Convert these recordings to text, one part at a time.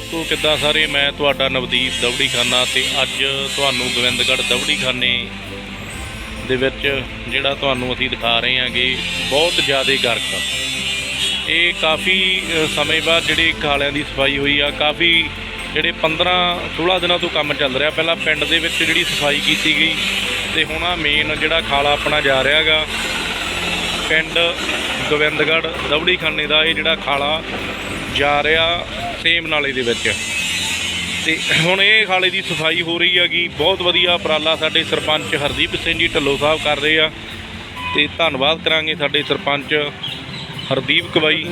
ਦੋਸਤੋ ਕਿੱਦਾਂ ਸਾਰੇ? ਮੈਂ ਤੁਹਾਡਾ ਨਵਦੀਪ ਦਵੜੀ ਖਾਨਾ ਤੇ ਅੱਜ ਤੁਹਾਨੂੰ ਗੋਬਿੰਦਗੜ੍ਹ ਦਵੜੀ ਖਾਨੇ ਦੇ ਵਿੱਚ ਜਿਹੜਾ ਤੁਹਾਨੂੰ ਅਸੀਂ ਦਿਖਾ ਰਹੇ ਹਾਂਗੇ, ਬਹੁਤ ਜ਼ਿਆਦਾ ਗਰਕ। ਇਹ ਕਾਫੀ ਸਮੇਂ ਬਾਅਦ ਜਿਹੜੀ ਖਾਲਿਆਂ ਦੀ ਸਫ਼ਾਈ ਹੋਈ ਆ, ਕਾਫੀ ਜਿਹੜੇ 15 16 ਦਿਨਾਂ ਤੋਂ ਕੰਮ ਚੱਲ ਰਿਹਾ। ਪਹਿਲਾਂ ਪਿੰਡ ਦੇ ਵਿੱਚ ਜਿਹੜੀ ਸਫ਼ਾਈ ਕੀਤੀ ਗਈ ਤੇ ਹੁਣ ਆ ਮੇਨ ਜਿਹੜਾ ਖਾਲਾ ਆਪਣਾ ਜਾ ਰਿਹਾਗਾ ਪਿੰਡ ਗੋਬਿੰਦਗੜ੍ਹ ਦਵੜੀ ਖਾਨੇ ਦਾ ਇਹ ਜਿਹੜਾ ਖਾਲਾ ਜਾ ਰਿਹਾ। ਸੇਮ ਨਾਲੇ ਦੇ ਵਿੱਚ। ਤੇ ਹੁਣ ਇਹ ਖਾਲੇ ਦੀ ਸਫ਼ਾਈ ਹੋ ਰਹੀ ਹੈਗੀ। ਬਹੁਤ ਵਧੀਆ ਉਪਰਾਲਾ ਸਾਡੇ ਸਰਪੰਚ ਹਰਦੀਪ ਸਿੰਘ ਜੀ ਢੱਲੋ ਸਾਹਿਬ ਕਰ ਰਹੇ ਆ। ਤੇ ਧੰਨਵਾਦ ਕਰਾਂਗੇ ਸਾਡੇ ਸਰਪੰਚ ਹਰਦੀਪ ਕਵਾਈ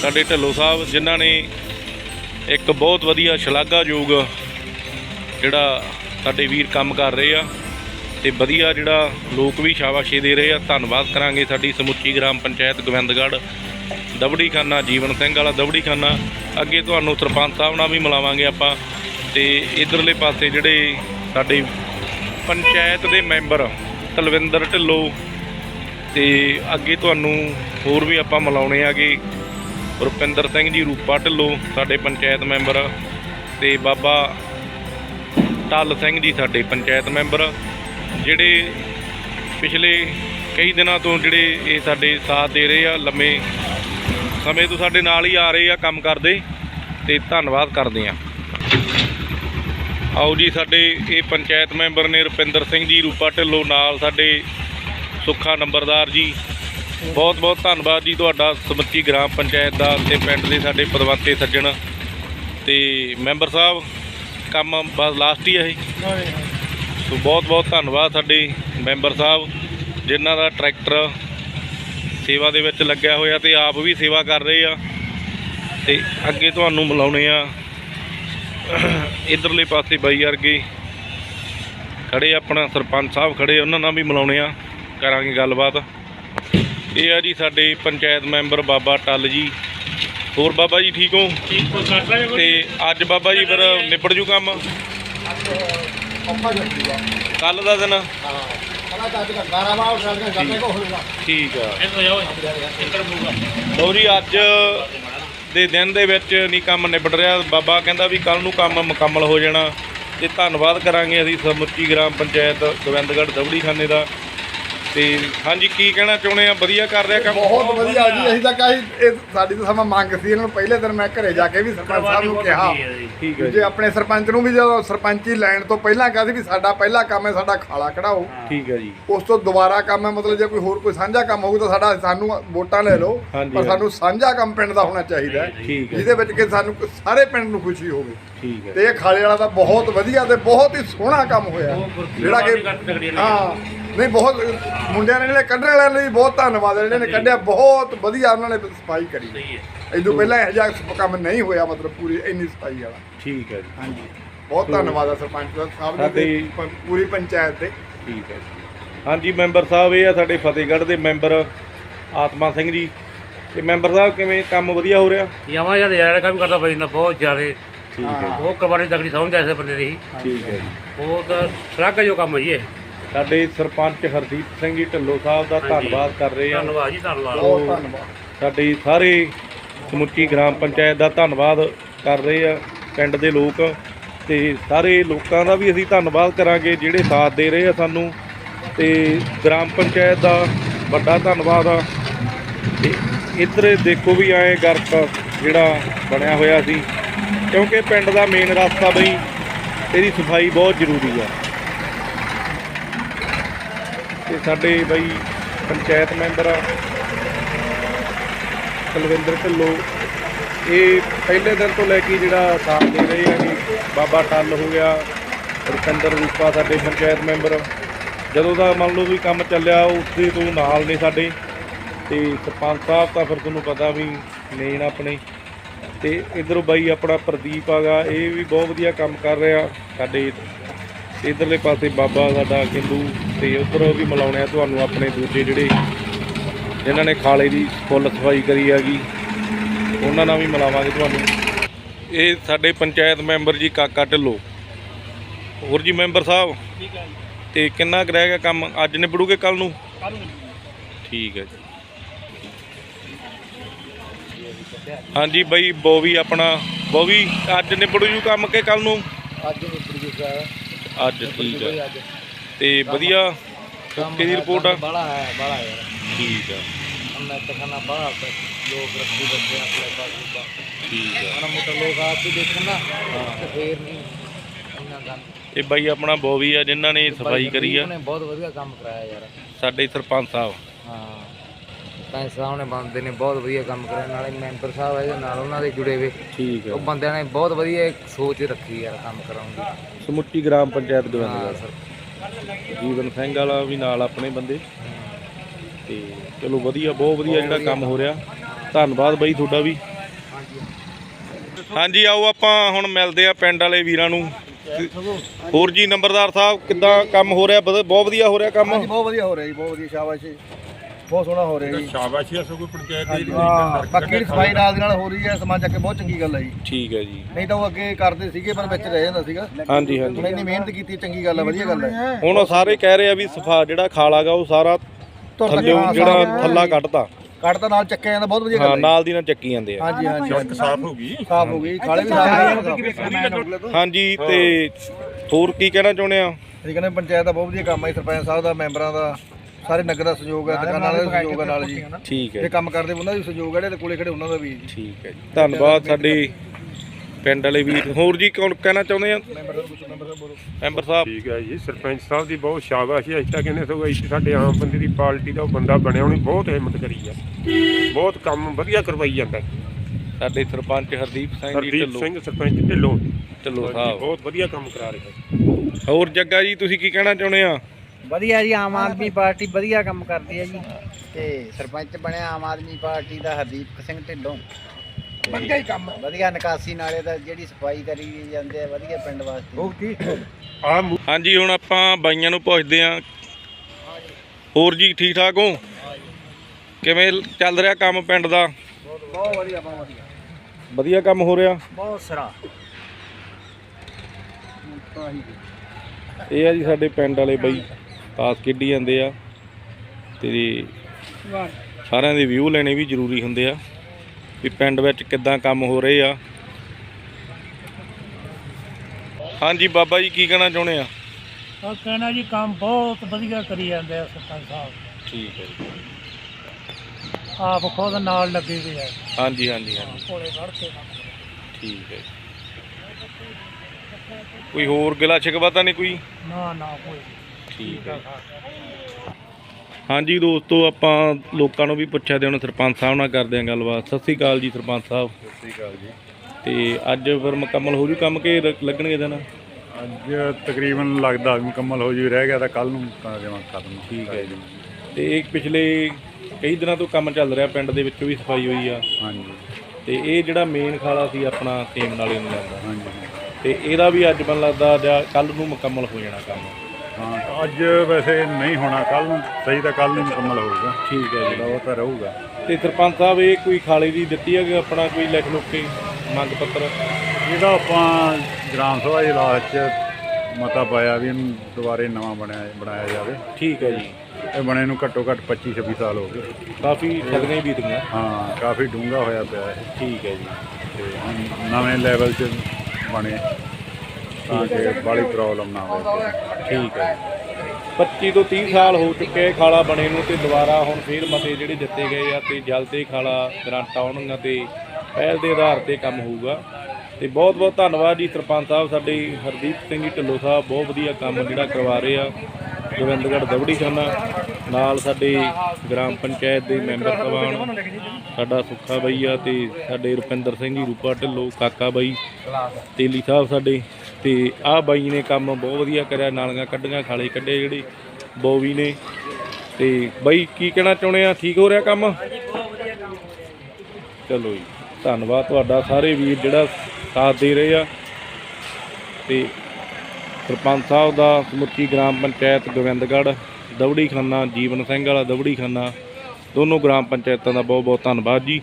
ਸਾਡੇ ਢੱਲੋ ਸਾਹਿਬ, ਜਿਨ੍ਹਾਂ ਨੇ ਇੱਕ ਬਹੁਤ ਵਧੀਆ ਸ਼ਲਾਘਾਯੋਗ ਜਿਹੜਾ ਸਾਡੇ ਵੀਰ ਕੰਮ ਕਰ ਰਹੇ ਆ। ਤੇ ਵਧੀਆ ਜਿਹੜਾ ਲੋਕ ਵੀ ਸ਼ਾਬਾਸ਼ੀ ਦੇ ਰਹੇ ਆ। ਧੰਨਵਾਦ ਕਰਾਂਗੇ ਸਾਡੀ ਸਮੁੱਚੀ ਗ੍ਰਾਮ ਪੰਚਾਇਤ ਗੋਬਿੰਦਗੜ੍ਹ ਦਵੜੀ ਖਾਨਾ ਜੀਵਨ ਸਿੰਘ ਵਾਲਾ ਦਵੜੀ ਖਾਨਾ ਅੱਗੇ ਤੁਹਾਨੂੰ ਸਰਪੰਚ ਸਾਹਿਬ ਨਾਲ ਵੀ ਮਿਲਾਵਾਂਗੇ ਆਪਾਂ। ਤੇ ਇਧਰਲੇ ਪਾਸੇ ਜਿਹੜੇ ਸਾਡੇ ਪੰਚਾਇਤ ਦੇ ਮੈਂਬਰ ਤਲਵਿੰਦਰ ਢਿੱਲੋਂ, ਤੇ ਅੱਗੇ ਤੁਹਾਨੂੰ ਹੋਰ ਵੀ ਆਪਾਂ ਮਿਲਾਉਣੇ ਆਗੇ। ਰੁਪਿੰਦਰ ਸਿੰਘ ਜੀ, ਰੂਪਾ ਢਿੱਲੋਂ, ਸਾਡੇ ਪੰਚਾਇਤ ਮੈਂਬਰ। ਤੇ ਬਾਬਾ ਟੱਲ ਸਿੰਘ ਜੀ, ਸਾਡੇ ਪੰਚਾਇਤ ਮੈਂਬਰ। ਜਿਹੜੇ ਪਿਛਲੇ ਕਈ ਦਿਨਾਂ ਤੋਂ ਜਿਹੜੇ ਇਹ ਸਾਡੇ ਸਾਥ ਦੇ ਰਹੇ ਆ, ਲੰਮੇ ਸਮੇਂ ਤੋਂ ਸਾਡੇ ਨਾਲ ਹੀ ਆ ਰਹੇ ਆ ਕੰਮ ਕਰਦੇ ਤੇ ਧੰਨਵਾਦ ਕਰਦੇ ਆ। ਆਓ ਜੀ ਸਾਡੇ ਇਹ ਪੰਚਾਇਤ ਮੈਂਬਰ ਨੇ ਰੁਪਿੰਦਰ ਸਿੰਘ ਜੀ ਰੂਪਾ ਢਿੱਲੋਂ ਨਾਲ ਸਾਡੇ ਸੁੱਖਾ ਨੰਬਰਦਾਰ ਜੀ। ਬਹੁਤ ਬਹੁਤ ਧੰਨਵਾਦ ਜੀ ਤੁਹਾਡਾ ਸਮੁੱਚੀ ਗ੍ਰਾਮ ਪੰਚਾਇਤ ਦਾ ਤੇ ਪਿੰਡ ਦੇ ਸਾਡੇ ਪਦਵੰਤੇ ਸੱਜਣ ਤੇ ਮੈਂਬਰ ਸਾਹਿਬ ਕੰਮ ਬਸ ਲਾਸਟ ਹੀ ਹੈ ਇਹ। ਸੋ ਬਹੁਤ ਬਹੁਤ ਧੰਨਵਾਦ ਸਾਡੇ ਮੈਂਬਰ ਸਾਹਿਬ ਜਿਨ੍ਹਾਂ ਦਾ ਟਰੈਕਟਰ ਸੇਵਾ ਦੇ ਵਿੱਚ ਲੱਗਿਆ ਹੋਇਆ ਤੇ ਆਪ ਵੀ ਸੇਵਾ ਕਰ ਰਹੇ ਆ। ਤੇ ਅੱਗੇ ਤੁਹਾਨੂੰ ਮਿਲਾਉਣੇ ਆ। ਇਧਰਲੇ ਪਾਸੇ ਬਾਈ ਵਰਗੇ ਖੜੇ ਆਪਣਾ ਸਰਪੰਚ ਸਾਹਿਬ ਖੜੇ ਉਹਨਾਂ ਨਾਲ ਵੀ ਮਿਲਾਉਣੇ ਆ। ਕਰਾਂਗੇ ਗੱਲਬਾਤ। ਇਹ ਆ ਜੀ ਸਾਡੇ ਪੰਚਾਇਤ ਮੈਂਬਰ ਬਾਬਾ ਟੱਲ ਜੀ। ਹੋਰ ਬਾਬਾ ਜੀ ਠੀਕ ਹੋ? ਤੇ ਅੱਜ ਬਾਬਾ ਜੀ ਫਿਰ ਨਿਬੜ ਜੂ ਕੰਮ? ਕੱਲ ਦਾ ਦਿਨ? ਹਾਂ। ਠੀਕ ਆ। ਲਓ ਜੀ ਅੱਜ ਦੇ ਦਿਨ ਦੇ ਵਿੱਚ ਨਹੀਂ ਕੰਮ ਨਿਬੜ ਰਿਹਾ। ਬਾਬਾ ਕਹਿੰਦਾ ਵੀ ਕੱਲ ਨੂੰ ਕੰਮ ਮੁਕੰਮਲ ਹੋ ਜਾਣਾ। ਤੇ ਧੰਨਵਾਦ ਕਰਾਂਗੇ ਅਸੀਂ ਸਮੁੱਚੀ ਗ੍ਰਾਮ ਪੰਚਾਇਤ ਗੋਬਿੰਦਗੜ੍ਹ ਦਵੜੀ ਖਾਨੇ ਦਾ। ਤੇ ਹਾਂਜੀ ਕੀ ਕਹਿਣਾ ਚਾਹੁੰਦੇ ਆ? ਵਧੀਆ ਕਰ ਰਿਹਾ ਕੰਮ? ਬਹੁਤ ਵਧੀਆ ਜੀ ਅਸੀਂ ਤਾਂ ਕਹੀ ਇਹ ਸਾਡੀ ਤਾਂ ਸਮਾਂ ਮੰਗ ਸੀ ਇਹਨਾਂ ਨੂੰ ਪਹਿਲੇ ਦਿਨ ਮੈਂ ਘਰੇ ਜਾ ਕੇ ਵੀ ਸਰਪੰਚ ਸਾਹਿਬ ਨੂੰ ਕਿਹਾ। ਠੀਕ ਹੈ ਜੇ। ਆਪਣੇ ਸਰਪੰਚ ਨੂੰ ਵੀ ਜਦੋਂ ਸਰਪੰਚੀ ਲੈਣ ਤੋਂ ਪਹਿਲਾਂ ਕਿਹਾ ਸੀ ਵੀ ਸਾਡਾ ਪਹਿਲਾ ਕੰਮ ਹੈ ਸਾਡਾ ਖਾਲਾ ਕਢਾਓ। ਠੀਕ ਹੈ ਜੀ। ਉਸ ਤੋਂ ਦੁਬਾਰਾ ਕੰਮ ਹੈ ਮਤਲਬ ਜੇ ਕੋਈ ਹੋਰ ਕੋਈ ਸਾਂਝਾ ਕੰਮ ਹੋਊ ਤਾਂ ਸਾਡਾ ਸਾਨੂੰ ਵੋਟਾਂ ਲੈ ਲਓ ਪਰ। ਸਾਨੂੰ ਸਾਂਝਾ ਕੰਮ ਪਿੰਡ ਦਾ ਹੋਣਾ ਚਾਹੀਦਾ ਜਿਹਦੇ ਵਿੱਚ ਕਿ ਸਾਨੂੰ ਸਾਰੇ ਪਿੰਡ ਨੂੰ ਖੁਸ਼ੀ ਹੋਵੇ। ਠੀਕ ਹੈ। ਤੇ ਇਹ ਖਾਲੇ ਵਾਲਾ ਤਾਂ ਬਹੁਤ ਵਧੀਆ ਤੇ ਬਹੁਤ ਹੀ ਸੋਹਣਾ ਕੰਮ ਹੋਇਆ। ਜਿਹੜਾ ਕਿ ਹਾਂ। ਨਹੀਂ ਬਹੁਤ ਮੁੰਡਿਆਂ ਨੇ ਜਿਹੜੇ ਕੱਢਣ ਵਾਲਿਆਂ ਨੇ ਵੀ ਬਹੁਤ ਧੰਨਵਾਦ ਹੈ, ਜਿਹੜੇ ਨੇ ਕੱਢਿਆ ਬਹੁਤ ਵਧੀਆ ਉਹਨਾਂ ਨੇ ਸਫ਼ਾਈ ਕਰੀ। ਸਹੀ ਹੈ। ਇਦੋਂ ਪਹਿਲਾਂ ਇਹੋ ਜਿਹਾ ਕੰਮ ਨਹੀਂ ਹੋਇਆ ਮਤਲਬ ਪੂਰੀ ਇੰਨੀ ਸਫ਼ਾਈ ਵਾਲਾ। ਠੀਕ ਹੈ ਜੀ। ਹਾਂਜੀ। ਬਹੁਤ ਧੰਨਵਾਦ ਹੈ ਸਰਪੰਚ ਸਾਹਿਬ। ਦਾ ਤੇ ਸਾਡੀ- ਪ- ਪੂਰੀ ਪੰਚਾਇਤ ਦੇ। ਠੀਕ ਹੈ ਜੀ। ਹਾਂਜੀ ਮੈਂਬਰ ਸਾਹਿਬ ਇਹ ਆ ਸਾਡੇ ਫਤਿਹਗੜ੍ਹ ਦੇ ਮੈਂਬਰ ਆਤਮਾ ਸਿੰਘ ਜੀ। ਤੇ ਮੈਂਬਰ ਸਾਹਿਬ ਕਿਵੇਂ ਕੰਮ ਵਧੀਆ ਹੋ ਰਿਹਾ? ਯਾਵਾ ਯਾਰ ਯਾਰ ਕੰਮ ਕਰਦਾ ਭਾਈ ਨਾ ਬਹੁਤ ਜ਼ਿਆਦਾ। ਠੀਕ ਹੈ ਉਹ ਕਬਾੜੀ ਤਕੜੀ ਸਮਝ ਐਸੇ ਬੰਦੇ ਦੀ। ਠੀਕ ਹੈ ਜੀ। ਬਹੁਤ ਸ਼ਲਾਘਾ ਜੋ ਕੰਮ ਹੈ ਜੀ ਇਹ ਸਾਡੇ ਸਰਪੰਚ ਹਰਦੀਪ ਸਿੰਘ ਜੀ ਢੱਲੋ ਸਾਹਿਬ ਦਾ। ਧੰਨਵਾਦ ਕਰ ਰਹੇ ਹਾਂ। ਧੰਨਵਾਦ ਜੀ ਧੰਨਵਾਦ। ਬਹੁਤ ਧੰਨਵਾਦ ਸਾਡੇ ਸਾਰੇ ਸਮੁੱਚੀ ਗ੍ਰਾਮ ਪੰਚਾਇਤ ਦਾ ਧੰਨਵਾਦ ਕਰ ਰਹੇ ਆ ਪਿੰਡ ਦੇ ਲੋਕ ਤੇ ਸਾਰੇ ਲੋਕਾਂ ਦਾ ਵੀ ਅਸੀਂ ਧੰਨਵਾਦ ਕਰਾਂਗੇ ਜਿਹੜੇ ਸਾਥ ਦੇ ਰਹੇ ਆ ਸਾਨੂੰ ਤੇ ਗ੍ਰਾਮ ਪੰਚਾਇਤ ਦਾ ਵੱਡਾ ਧੰਨਵਾਦ ਆ। ਤੇ ਇੱਧਰ ਦੇਖੋ ਵੀ ਆਏ ਗਰਕ ਜਿਹੜਾ ਬਣਿਆ ਹੋਇਆ ਸੀ ਕਿਉਂਕਿ ਪਿੰਡ ਦਾ ਮੇਨ ਰਸਤਾ ਬਈ ਇਹਦੀ ਸਫ਼ਾਈ ਬਹੁਤ ਜ਼ਰੂਰੀ ਆ। ਤੇ ਸਾਡੇ ਬਾਈ ਪੰਚਾਇਤ ਮੈਂਬਰ ਆ, ਕੁਲਵਿੰਦਰ ਢਿੱਲੋਂ। ਇਹ ਪਹਿਲੇ ਦਿਨ ਤੋਂ ਲੈ ਕੇ ਜਿਹੜਾ ਸਾਥ ਦੇ ਰਹੇ ਆ ਜੀ, ਬਾਬਾ ਟੱਲ ਹੋ ਗਿਆ, ਰੁਪਿੰਦਰ ਰੂਪਾ ਸਾਡੇ ਪੰਚਾਇਤ ਮੈਂਬਰ। ਜਦੋਂ ਦਾ ਮੰਨ ਲਓ ਵੀ ਕੰਮ ਚੱਲਿਆ ਉਸੇ ਤੋਂ ਨਾਲ ਨੇ ਸਾਡੇ। ਤੇ ਸਰਪੰਚ ਸਾਹਿਬ ਤਾਂ ਫਿਰ ਤੁਹਾਨੂੰ ਪਤਾ ਵੀ ਮੇਨ ਆਪਣੇ। ਤੇ ਇਧਰੋਂ ਬਾਈ ਆਪਣਾ ਪ੍ਰਦੀਪ ਆਗਾ ਇਹ ਵੀ ਬਹੁਤ ਵਧੀਆ ਕੰਮ ਕਰ ਰਿਹਾ ਸਾਡੇ ਇਧਰਲੇ ਪਾਸੇ ਬਾਬਾ ਸਾਡਾ ਕਿੰਦੂ ਤੇ ਉਧਰ ਵੀ ਮਿਲਾਉਣੇ ਆ ਤੁਹਾਨੂੰ ਆਪਣੇ ਦੂਜੇ ਜਿਹੜੇ ਜਿਨ੍ਹਾਂ ਨੇ ਖਾਲੇ ਦੀ ਫੁੱਲ ਸਫ਼ਾਈ ਕਰੀ ਹੈਗੀ ਉਹਨਾਂ ਨਾਲ ਵੀ ਮਿਲਾਵਾਂਗੇ ਤੁਹਾਨੂੰ। ਇਹ ਸਾਡੇ ਪੰਚਾਇਤ ਮੈਂਬਰ ਜੀ ਕਾਕਾ ਢਿੱਲੋਂ। ਹੋਰ ਜੀ ਮੈਂਬਰ ਸਾਹਿਬ? ਠੀਕ ਹੈ ਤੇ ਕਿੰਨਾ ਕੁ ਗਿਆ ਕੰਮ? ਅੱਜ ਨਿਬੜੂਗੇ ਕੱਲ ਨੂੰ? ਠੀਕ ਹੈ ਜੀ। ਹਾਂਜੀ ਬਈ ਬੋਵੀ ਆਪਣਾ ਬੋਵੀ ਅੱਜ ਨਿਬੜੂ ਜੂ ਕੰਮ ਕੇ ਕੱਲ ਨੂੰ? ਅੱਜ ਨਹੀਂ ਪ੍ਰੋਡਿਊਸਰ ਅੱਜ ਠੀਕ ਆ। ਤੇ ਵਧੀਆ? ਕਿਹਦੀ ਰਿਪੋਰਟ ਆ? ਬੜਾ ਹੈ ਬੜਾ ਯਾਰ। ਠੀਕ ਆ। ਮੈਂ ਤਾਂ ਖਾਣਾ ਬੜਾ ਤੇ ਲੋਕ ਰੱਖੀ ਬੱਚੇ ਆਪਣੇ ਪਾਸ ਦਾ ਠੀਕ ਆ। ਮਾੜਾ ਮੋਟਾ ਲੋਕ ਆਪ ਹੀ ਦੇਖਣ ਨਾ ਤੇ ਫੇਰ ਨਹੀਂ ਇੰਨਾ ਕੰਮ। ਇਹ ਬਾਈ ਆਪਣਾ ਬੋਵੀ ਆ ਜਿਨ੍ਹਾਂ ਨੇ ਸਫ਼ਾਈ ਕਰੀ ਆ। ਉਹਨੇ ਬਹੁਤ ਵਧੀਆ ਕੰਮ ਕਰਾਇਆ ਯਾਰ। ਸਾਡੇ ਸਰਪੰਚ ਸਾਹਿਬ। ਹਾਂ ਪੈਸੇ ਉਹਨੇ ਬੰਦੇ ਨੇ ਬਹੁਤ ਵਧੀਆ ਕੰਮ ਕਰਾਇਆ ਨਾਲੇ ਮੈਂਬਰ ਸਾਹਿਬ ਇਹਦੇ ਨਾਲ ਉਹਨਾਂ ਦੇ ਜੁੜੇ ਹੋਏ। ਠੀਕ ਉਹ ਬੰਦਿਆਂ ਨੇ ਬਹੁਤ ਵਧੀਆ ਇੱਕ ਸੋਚ ਰੱਖੀ ਯਾਰ ਕੰਮ ਕਰਾਉਣ ਦੀ। ਸਮੁੱਚੀ ਗ੍ਰਾਮ ਪੰਚਾਇਤ ਹਾਂ ਸਰ। ਜੀਵਨ ਸਿੰਘ ਵਾਲਾ ਵੀ ਨਾਲ ਆਪਣੇ ਬੰਦੇ। ਤੇ ਚਲੋ ਵਧੀਆ ਬਹੁਤ ਵਧੀਆ ਜਿਹੜਾ ਕੰਮ ਹੋ ਰਿਹਾ। ਧੰਨਵਾਦ ਬਾਈ ਤੁਹਾਡਾ ਵੀ। ਹਾਂਜੀ ਆਓ ਆਪਾਂ ਹੁਣ ਮਿਲਦੇ ਆ ਪਿੰਡ ਵਾਲੇ ਵੀਰਾਂ ਨੂੰ। ਹੋਰ ਜੀ ਨੰਬਰਦਾਰ ਸਾਹਿਬ ਕਿੱਦਾਂ ਕੰਮ ਹੋ ਰਿਹਾ? ਵਧ- ਬਹੁਤ ਵਧੀਆ ਹੋ ਰਿਹਾ ਕੰਮ? ਬਹੁਤ ਵਧੀਆ ਹੋ ਰਿਹਾ ਜੀ ਬਹੁਤ ਵਧੀਆ ਸ਼ਾਬਾਸ਼ ਜੀ। ਬਹੁਤ ਸੋਹਣਾ ਹੋ ਰਿਹਾ ਜੀ। ਸ਼ਾਬਾਸ਼ ਹੈ ਸਗੋਂ ਪੰਚਾਇਤ ਹਾਂ ਬਾਕੀ ਸਫ਼ਾਈ ਨਾਲ ਦੀ ਨਾਲ ਹੋ ਰਹੀ ਹੈ ਸਮਾਜ ਚੱਕ ਕੇ ਬਹੁਤ ਚੰਗੀ ਗੱਲ ਹੈ ਜੀ। ਠੀਕ ਹੈ ਜੀ। ਨਹੀਂ ਤਾਂ ਉਹ ਅੱਗੇ ਕਰਦੇ ਸੀਗੇ ਪਰ ਵਿੱਚ ਰਹਿ ਜਾਂਦਾ ਸੀਗਾ। ਹਾਂਜੀ ਹਾਂਜੀ। ਹੁਣ ਇੰਨੀ ਮਿਹਨਤ ਕੀਤੀ ਚੰਗੀ ਗੱਲ ਹੈ ਵਧੀਆ ਗੱਲ ਹੈ। ਹੁਣ ਉਹ ਸਾਰੇ ਕਹਿ ਰਹੇ ਆ ਵੀ ਸਫਾ ਜਿਹੜਾ ਖਾਲਾਗਾ ਉਹ ਸਾਰਾ ਥੱਲੇ ਜਿਹੜਾ ਥੱਲਾ ਕੱਢਤਾ। ਕੱਟ ਤਾਂ ਨਾਲ ਚੱਕਿਆ ਜਾਂਦਾ ਬਹੁਤ ਵਧੀਆ ਹਾਂ ਗੱਲ ਹੈ ਨਾਲ ਦੀ ਨਾਲ ਚੱਕੀ ਜਾਂਦੇ ਆ। ਹਾਂਜੀ ਹਾਂਜੀ। ਹਾਂਜੀ ਸਾਫ਼ ਹੋ ਗਈ। ਸਾਫ਼ ਹੋ ਗਈ ਖਾਲੇ ਵੀ ਸਾਫ਼ ਹੋ ਗਏ। ਹਾਂਜੀ ਤੇ ਹੋਰ ਕੀ ਕਹਿਣਾ ਚਾਹੁੰਦੇ ਆ? ਅਸੀਂ ਕਹਿੰਦੇ ਪੰਚਾਇਤ ਦਾ ਬਹੁਤ ਵਧੀਆ ਕੰਮ ਹੈ ਸਰਪੰਚ ਸਾਹਿਬ ਦਾ ਮੈਂਬਰਾਂ ਦਾ। ਸਾਰੇ ਨਗਰ ਦਾ ਸਹਿਯੋਗ ਹੈ ਦੁਕਾਨਾਂ ਵਾਲੇ ਦਾ ਸਹਿਯੋਗ ਹੈ ਨਾਲ ਜੀ। ਠੀਕ ਹੈ ਇਹ ਕੰਮ ਕਰਦੇ ਉਹਨਾਂ ਦਾ ਵੀ ਸਹਿਯੋਗ ਹੈ ਜਿਹੜੇ ਕੋਲੇ ਖੜੇ ਉਹਨਾਂ ਦਾ ਵੀ। ਜੀ ਠੀਕ ਹੈ ਜੀ। ਧੰਨਵਾਦ ਸਾਡੇ ਪਿੰਡ ਵਾਲੇ ਵੀਰ। ਹੋਰ ਜੀ ਕੌਣ ਕਹਿਣਾ ਚਾਹੁੰਦੇ ਆ? ਮੈਂਬਰ ਸਾਹਿਬ ਠੀਕ ਹੈ ਜੀ ਸਰਪੰਚ ਸਾਹਿਬ ਦੀ ਬਹੁਤ ਸ਼ਾਬਾਸ਼ ਹੈ ਅਸੀਂ ਤਾਂ ਕਹਿੰਦੇ ਸਗੋਂ ਇੱਥੇ ਸਾਡੇ ਆਮ ਬੰਦੇ ਦੀ ਪਾਰਟੀ ਦਾ ਉਹ ਬੰਦਾ ਬਣਿਆ ਉਹਨੇ ਬਹੁਤ ਹਿੰਮਤ ਕਰੀ ਹੈ ਬਹੁਤ ਕੰਮ ਵਧੀਆ ਕਰਵਾਈ ਜਾਂਦਾ। ਸਾਡੇ ਸਰਪੰਚ ਹਰਦੀਪ ਸਿੰਘ ਜੀ ਹਰਦੀਪ ਢਿੱਲੋਂ। ਸਿੰਘ ਸਰਪੰਚ ਢਿੱਲੋਂ। ਢਿੱਲੋਂ ਸਾਹਿਬ। ਬਹੁਤ ਵਧੀਆ ਕੰਮ ਕਰਾ ਰਿਹਾ ਹੋਰ ਜੱਗਾ ਜੀ ਤੁਸੀਂ ਕੀ ਕਹਿਣਾ ਚਾਹੁੰਦੇ ਆ? ਵਧੀਆ ਜੀ ਆਮ ਆਦਮੀ ਪਾਰਟੀ ਵਧੀਆ ਕੰਮ ਕਰਦੀ ਹੈ ਜੀ। ਤੇ ਸਰਪੰਚ ਬਣਿਆ ਆਮ ਆਦਮੀ ਪਾਰਟੀ ਦਾ ਹਰਦੀਪ ਸਿੰਘ ਢਿੱਲੋਂ। ਵਧੀਆ ਹੀ ਕੰਮ ਵਧੀਆ ਨਿਕਾਸੀ ਨਾਲੇ ਦਾ ਜਿਹੜੀ ਸਫ਼ਾਈ ਕਰੀ ਜਾਂਦੇ ਆ ਵਧੀਆ ਪਿੰਡ ਵਾਸਤੇ। ਆ ਹਾਂਜੀ ਹੁਣ ਆਪਾਂ ਬਾਈਆਂ ਨੂੰ ਪੁੱਛਦੇ ਆ ਹੋਰ ਜੀ ਠੀਕ ਠਾਕ ਹੋ? ਕਿਵੇਂ ਚੱਲ ਰਿਹਾ ਕੰਮ ਪਿੰਡ ਦਾ? ਬਹੁਤ ਵਧੀਆ ਬਹੁਤ ਵਧੀਆ। ਵਧੀਆ ਕੰਮ ਹੋ ਰਿਹਾ? ਬਹੁਤ ਸਰਾ। ਇਹ ਆ ਜੀ ਸਾਡੇ ਪਿੰਡ ਵਾਲੇ ਬਾਈ। ਤਾਸ ਖੇਡੀ ਜਾਂਦੇ ਆ ਤੇ ਸਾਰਿਆਂ ਦੇ ਵਿਊ ਲੈਣੇ ਵੀ ਜ਼ਰੂਰੀ ਹੁੰਦੇ ਆ ਵੀ ਪਿੰਡ ਵਿੱਚ ਕਿੱਦਾਂ ਕੰਮ ਹੋ ਰਹੇ ਆ। ਹਾਂਜੀ ਬਾਬਾ ਜੀ ਕੀ ਕਹਿਣਾ ਚਾਹੁੰਦੇ ਆ? ਉਹ ਕਹਿਣਾ ਜੀ ਕੰਮ ਬਹੁਤ ਵਧੀਆ ਕਰੀ ਜਾਂਦੇ ਆ ਸਰਪੰਚ ਸਾਹਿਬ। ਠੀਕ ਹੈ ਜੀ। ਆਪ ਖੁਦ ਨਾਲ ਲੱਗੇ ਹੋਏ ਆ। ਹਾਂਜੀ ਹਾਂਜੀ ਹਾਂਜੀ। ਕੋਲੇ ਵੜ ਕੇ ਠੀਕ ਹੈ। ਕੋਈ ਹੋਰ ਗਿਲਾ ਸ਼ਿਕਵਾ ਤਾਂ ਨਹੀਂ ਕੋਈ? ਨਾ ਨਾ ਕੋਈ ਠੀਕ ਹੈ ਹਾਂਜੀ ਦੋਸਤੋ ਆਪਾਂ ਲੋਕਾਂ ਨੂੰ ਵੀ ਪੁੱਛਿਆ ਤੇ ਹੁਣ ਸਰਪੰਚ ਸਾਹਿਬ ਨਾਲ ਕਰਦੇ ਆਂ ਗੱਲਬਾਤ। ਸਤਿ ਸ੍ਰੀ ਅਕਾਲ ਜੀ ਸਰਪੰਚ ਸਾਹਿਬ। ਸਤਿ ਸ੍ਰੀ ਅਕਾਲ ਜੀ। ਤੇ ਅੱਜ ਫਿਰ ਮੁਕੰਮਲ ਹੋ ਜੂ ਕੰਮ ਕਿ ਰ- ਲੱਗਣਗੇ ਦਿਨ ਅੱਜ ਤਕਰੀਬਨ ਲੱਗਦਾ ਵੀ ਮੁਕੰਮਲ ਹੋ ਜੂ ਰਹਿ ਗਿਆ ਤਾਂ ਕੱਲ ਨੂੰ ਕਰ ਦੇਵਾਂ ਖਤਮ। ਠੀਕ ਹੈ ਜੀ। ਤੇ ਇਹ ਪਿਛਲੇ ਕਈ ਦਿਨਾਂ ਤੋਂ ਕੰਮ ਚੱਲ ਰਿਹਾ ਪਿੰਡ ਦੇ ਵਿੱਚ ਵੀ ਸਫ਼ਾਈ ਹੋਈ ਆ। ਹਾਂਜੀ। ਤੇ ਇਹ ਜਿਹੜਾ ਮੇਨ ਖਾਲਾ ਸੀ ਆਪਣਾ ਤੇਮ ਨਾਲੇ ਨੂੰ ਜਾਂਦਾ ਹਾਂਜੀ। ਤੇ ਇਹਦਾ ਵੀ ਅੱਜ ਮਨ ਲੱਗਦਾ ਜਾਂ ਕੱਲ ਨੂੰ ਮੁਕੰਮਲ ਹੋ ਜਾਣਾ ਕੰਮ। ਹਾਂ ਅੱਜ ਵੈਸੇ ਨਹੀਂ ਹੋਣਾ ਕੱਲ ਨੂੰ ਸਹੀ ਤਾਂ ਕੱਲ ਨੂੰ ਮੁਕੰਮਲ ਹੋਊਗਾ। ਠੀਕ ਹੈ ਜੀ। ਉਹ ਤਾਂ ਰਹੂਗਾ। ਤੇ ਸਰਪੰਚ ਸਾਹਿਬ ਇਹ ਕੋਈ ਖਾਲੇ ਦੀ ਦਿੱਤੀ ਹੈ ਕਿ ਆਪਣਾ ਕੋਈ ਲਿਖ ਲੁੱਕ ਕੇ ਮੰਗ ਪੱਤਰ? ਇਹਦਾ ਆਪਾਂ ਗ੍ਰਾਮ ਸਭਾ ਦੇ ਲਾਸਟ ਚ ਮਤਾ ਪਾਇਆ ਵੀ ਇਹਨੂੰ ਦੁਬਾਰੇ ਨਵਾਂ ਬਣਾਇਆ ਬਣਾਇਆ ਜਾਵੇ। ਠੀਕ ਹੈ ਜੀ। ਇਹ ਬਣੇ ਨੂੰ ਘੱਟੋ ਘੱਟ 25 26 ਸਾਲ ਹੋ ਗਏ। ਕਾਫੀ ਸਦਨੇ ਬੀਤ ਗਈਆਂ ਹਾਂ ਕਾਫੀ ਡੂੰਘਾ ਹੋਇਆ ਪਿਆ ਇਹ। ਠੀਕ ਹੈ ਜੀ। ਤੇ ਹੁਣ ਨਵੇਂ ਲੈਵਲ 'ਚ ਬਣੇ। ਤਾਂ ਕਿ ਬਾਲੀ ਪ੍ਰੋਬਲਮ ਨਾ ਹੋਵੇ। ਠੀਕ ਹੈ 25 ਤੋਂ 30 ਸਾਲ ਹੋ ਚੁੱਕੇ ਇਹ ਖਾਲਾ ਬਣੇ ਨੂੰ ਤੇ ਦੁਬਾਰਾ ਹੁਣ ਫੇਰ ਮਤੇ ਜਿਹੜੇ ਦਿੱਤੇ ਗਏ ਆ ਤੇ ਜਲਦ ਤੇ ਖਾਲਾ ਗਰੰਟ ਆਉਣਗਾ ਤੇ ਪਹਿਲ ਦੇ ਆਧਾਰ ਤੇ ਕੰਮ ਹੋਊਗਾ। ਤੇ ਬਹੁਤ ਬਹੁਤ ਧੰਨਵਾਦ ਜੀ ਸਰਪੰਚ ਸਾਹਿਬ, ਸਾਡੇ ਹਰਦੀਪ ਸਿੰਘ ਜੀ ਢਿੱਲੋਂ ਸਾਹਿਬ, ਬਹੁਤ ਵਧੀਆ ਕੰਮ ਜਿਹੜਾ ਕਰਵਾ ਰਹੇ ਆ। ਗੋਬਿੰਦਗੜ੍ਹ ਦਬੜੀ ਖਾਨਾ ਨਾਲ ਸਾਡੇ ਗ੍ਰਾਮ ਪੰਚਾਇਤ ਦੇ ਮੈਂਬਰ ਸਾਹਿਬਾਨ ਸਾਡਾ ਸੁੱਖਾ ਬਾਈ ਆ ਤੇ ਸਾਡੇ ਰੁਪਿੰਦਰ ਸਿੰਘ ਜੀ, ਰੂਪਾ ਢਿੱਲੋਂ, ਕਾਕਾ ਬਾਈ, ਤੇਲੀ ਸਾਹਿਬ ਸਾਡੇ, ਤੇ ਆਹ ਬਾਈ ਨੇ ਕੰਮ ਬਹੁਤ ਵਧੀਆ ਕਰਿਆ, ਨਾਲੀਆਂ ਕੱਢੀਆਂ, ਖਾਲੇ ਕੱਢੇ ਜਿਹੜੇ ਬੋਵੀ ਨੇ। ਤੇ ਬਾਈ, ਕੀ ਕਹਿਣਾ ਚਾਹੁੰਦੇ ਆ? ਠੀਕ ਹੋ ਰਿਹਾ ਕੰਮ? ਚਲੋ ਜੀ, ਧੰਨਵਾਦ ਤੁਹਾਡਾ, ਸਾਰੇ ਵੀਰ ਜਿਹੜਾ ਸਾਥ ਦੇ ਰਹੇ ਆ। ਤੇ ਸਰਪੰਚ ਸਾਹਿਬ ਦਾ ਸਮੁੱਚੀ ਗ੍ਰਾਮ ਪੰਚਾਇਤ ਗੋਬਿੰਦਗੜ੍ਹ ਦੌੜੀ ਖਾਨਾ, ਜੀਵਨ ਸਿੰਘ ਵਾਲਾ ਦਵੜੀ ਖਾਨਾ, ਦੋਨੋਂ ਗ੍ਰਾਮ ਪੰਚਾਇਤਾਂ ਦਾ ਬਹੁਤ ਬਹੁਤ ਧੰਨਵਾਦ ਜੀ।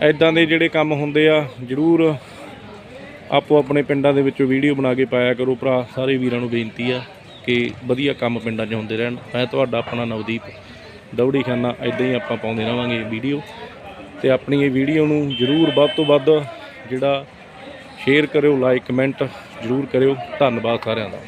ਐਦਾਂ ਦੇ ਜਿਹੜੇ ਕੰਮ ਹੁੰਦੇ ਆ, ਜਰੂਰ ਆਪੋ ਆਪਣੇ ਪਿੰਡਾਂ ਦੇ ਵਿੱਚੋਂ ਵੀਡੀਓ ਬਣਾ ਕੇ ਪਾਇਆ ਕਰੋ ਭਰਾ, ਸਾਰੇ ਵੀਰਾਂ ਨੂੰ ਬੇਨਤੀ ਆ ਕਿ ਵਧੀਆ ਕੰਮ ਪਿੰਡਾਂ 'ਚ ਹੁੰਦੇ ਰਹਿਣ। ਮੈਂ ਤੁਹਾਡਾ ਆਪਣਾ ਨਵਦੀਪ ਦੌੜੀ ਖਾਨਾ ਐਦਾਂ ਹੀ ਆਪਾਂ ਪਾਉਂਦੇ ਰਵਾਂਗੇ ਵੀਡੀਓ। ਤੇ ਆਪਣੀ ਇਹ ਵੀਡੀਓ ਨੂੰ ਜਰੂਰ ਵੱਧ ਤੋਂ ਵੱਧ ਜਿਹੜਾ ਸ਼ੇਅਰ ਕਰਿਓ ਲਾਈਕ ਕਮੈਂਟ ਜ਼ਰੂਰ ਕਰਿਓ। ਧੰਨਵਾਦ ਸਾਰਿਆਂ ਦਾ।